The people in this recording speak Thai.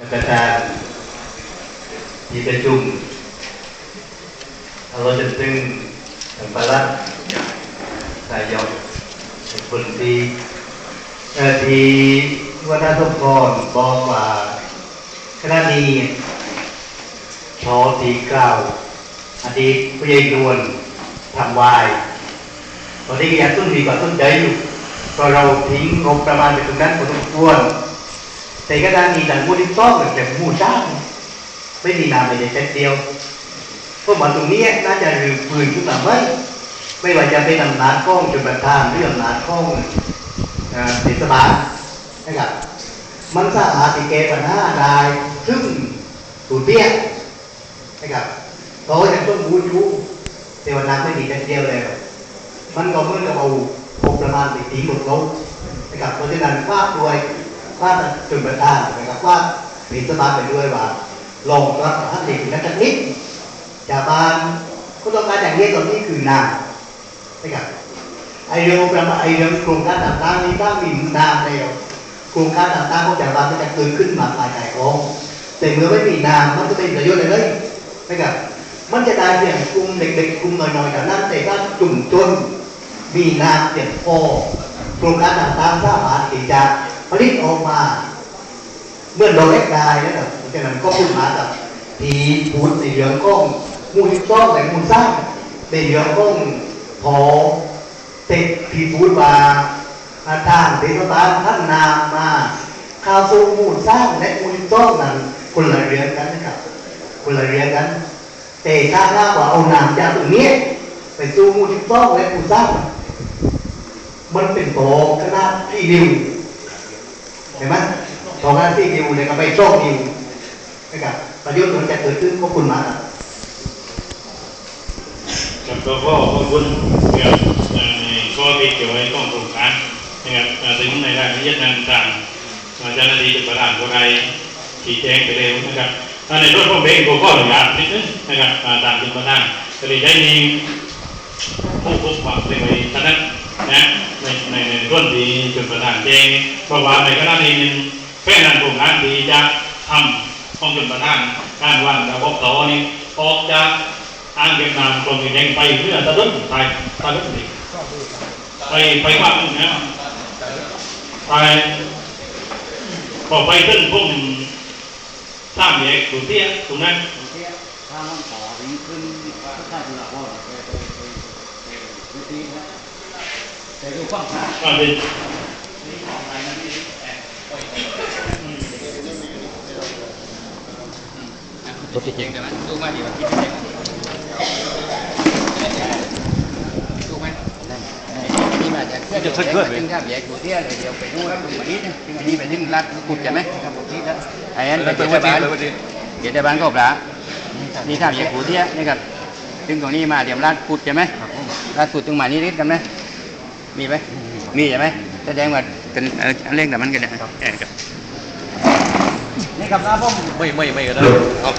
ประธานที่ประชุมเราจะตึงทางประหลัดนายกคนที่ที่วัฒนธรรมพรบอกว่าขณะนี้ชอทีเก้าอดีตผู้ใหญ่นวลทำวายตอนนี้ก็ยังต้นดีกว่าต้นใจอยู่เพราะเราทิ้งงบประมาณไปตรงนั้นพอสมควร แต่ก็ได้มีหลังมูที่ต้องเหมือนแบบหมู่จ้างไม่มีนามเลยแค่เดียวเพราะมาตรงนี้น่าจะรื้อปืนขึ้นมาไหมไม่ว่าจะเป็นอำนาจข้องจุดประทานหรืออำนาจข้องเอ่อเทศบาลนะครับมันสามารถที่แก้ปัญหาได้ซึ่งตูเตี้ยนะครับเพราะว่าอย่างต้นบูยูแต่ว่าน้ำไม่มีแค่เดียวเลยมันก็เหมื่อนกับเอางบประมาณไปตีหมดเขานะครับเพราะฉะนั้นฟาดด้วย ฟาดจุดประทานนะครับฟาดมีสมาไปด้วยว่าลงรับท่านเด็กนักนิดจาบานก็ต้องการอย่างนี้ตอนนี้คือนานะครับไอเรื่องประมาณไอเรื่องโครงการต่างๆนี้ถ้ามีนามแล้วโครงการต่างๆของจาบานก็จะเกิดขึ้นมาภายในของแต่เมื่อไม่มีนามมันจะเป็นประโยชน์อะไรเลยนะครับมันจะได้เพียงกลุ่มเด็กๆกลุ่มน้อยๆแต่นั้นแต่ถ้าจุ่มจนมีน้ำเพียงพอโครงการต่างๆสามารถที่จะ ผลิตออกมาเมื่อเราเล็กได้นะครับเพราะฉะนั้นก็พูดมากับทีพูดในเรื่องของมูลต้องแต่มูลสร้างในเรื่องของพอเต็ที่พูดว่าอาจารย์เทศบาลท่านนามมาข้าวสู่มูลสร้างและมูลต้องนั้นคนละเรื่องกันนะครับคนละเรื่องกันแต่ถ้าถ้าว่าเอานามจากตรงนี้ไปสู้มูที่ต้องและผู้สร้างมันเป็นโตขนาดที่ดิว ตองขนาดที่ดิวเลยก็ไปโชคดิวนะครับประโยชน์มันจะเกิดขึ้นขอบคุณมากครับครับก็ขอขอบคุณนะครับในข้อที่เกี่ยวไว้ของโครงการนะครับถึงในรายละเอียดต่างๆอาจารย์นาดีจุดประธานก็ได้ชี้แจงไปเร็วนะครับอ่าในส่วนของเพลงก็ข้ออนุญาตนิดนึงนะครับตามจุดประธานก็เลยได้มีผู้พบปะในไว้ท่านนั้นนะในในในส่วนที่จุดประธานแจ้งบอกว่าในกรณีหนึ่ งแค่นั้นโครงการที่จะทำของจุดประธานการวางระบบต่อนี้ออกจากอ่างเก็บน้ำกรมแดงไปเพื่อตะลุนไปตะลุนดิไปไปว่ามึงนะไปพอไปขึ้นพุ่มสร้างแยกสุเตี้ยตรงนั้นถ้ามันต่อถึงขึ้นถ้าจุฬาภรณ์ไปไปไปไปพื้นที่นะแต่ดูฟังข่าวก็เป็ นตัวที่จริงใช่ไหมดูมาดีว่าคิดจริงดูไหมนี่มาจากจะช่วยช่วยถึงถ้าแยกตัวเที่ยเลยเดี๋ยวไปดูตรงนี้นะถึงอันนี้ไปถึงรัดกุดใช่ไหมครับผมที่นะไอ้อันไปเทศบาลเทศบาลก็ปลานี่ถ้าแยกตัวเที่ยนี่ครับถึงตรงนี้มาเดี๋ยวรัดกุดใช่ไหมรัดกุดตรงมานี้นิดกันไหมมีไหมมีใช่ไหมแสดงว่าเป็นเออเร่งแต่มันกันนะครับนี่ครับนะผมไม่ไม่ไม่ก็ได้เอา